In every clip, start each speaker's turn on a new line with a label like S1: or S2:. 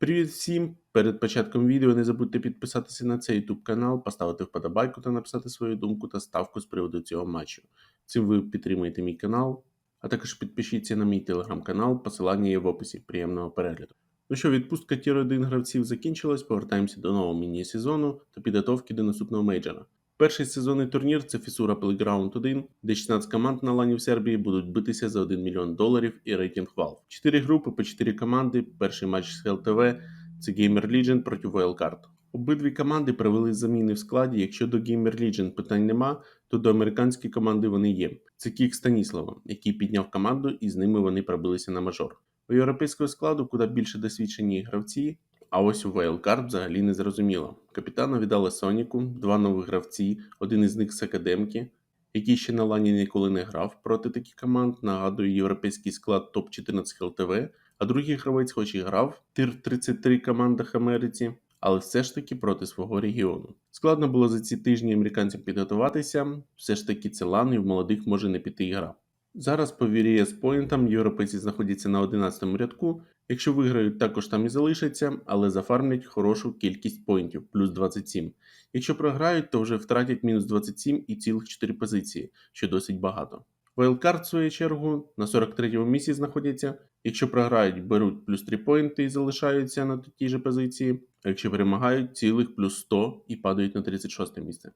S1: Привіт всім! Перед початком відео не забудьте підписатися на цей YouTube канал, поставити вподобайку та написати свою думку та ставку з приводу цього матчу. Цим ви підтримуєте мій канал, а також підпишіться на мій телеграм-канал, посилання є в описі. Приємного перегляду. Ну що, відпустка тір 1 гравців закінчилась, повертаємося до нового міні-сезону та підготовки до наступного мейджора. Перший сезонний турнір це Фісура Playground 1, де 16 команд на лані в Сербії будуть битися за 1 мільйон доларів і рейтинг Valve. Чотири групи по 4 команди. Перший матч з ХЛТВ це Gamer Legion проти Wildcard. Обидві команди провели заміни в складі. Якщо до Gamer Legion питань нема, то до американської команди вони є. Це Кік Станіслава, який підняв команду, і з ними вони пробилися на мажор. У європейського складу куди більше досвідчені гравці, а ось у Wildcard взагалі не зрозуміло. Капітана віддали Соніку, два нових гравці, один із них з академки, який ще на лані ніколи не грав проти таких команд. Нагадую, європейський склад топ-14 ХЛТВ, а другий гравець, хоч і грав тир 33 командах Америці, але все ж таки проти свого регіону. Складно було за ці тижні американцям підготуватися, все ж таки це лан і в молодих може не піти і гра. Зараз по Вірія з поінтам європейці знаходяться на 11 рядку. Якщо виграють, також там і залишаться, але зафармлять хорошу кількість поінтів плюс 27. Якщо програють, то вже втратять мінус 27 і цілих 4 позиції, що досить багато. Wildcard, в свою чергу, на 43-му місці знаходяться. Якщо програють, беруть плюс 3 поінти і залишаються на тій же позиції, а якщо перемагають, цілих плюс 100 і падають на 36 місце.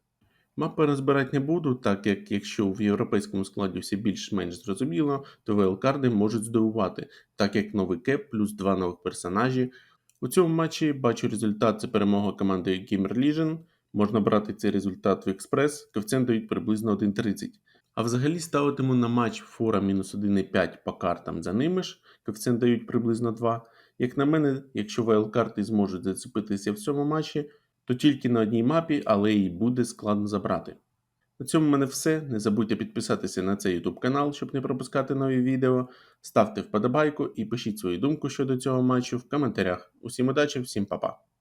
S1: Мапи розбирати не буду, так як якщо в європейському складі все більш-менш зрозуміло, то велкарди можуть здивувати, так як новий кеп плюс два нових персонажі. У цьому матчі бачу результат це перемога команди Gamer Legion. Можна брати цей результат в експрес, коефіцієнт дають приблизно 1.30. А взагалі ставитиму на матч фора мінус 1.5 по картам за ними ж, коефіцієнт дають приблизно 2. Як на мене, якщо вайлдкарти зможуть зацепитися в цьому матчі, то тільки на одній мапі, але її буде складно забрати. На цьому в мене все. Не забудьте підписатися на цей YouTube канал, щоб не пропускати нові відео. Ставте вподобайку і пишіть свою думку щодо цього матчу в коментарях. Усім удачі, всім па-па!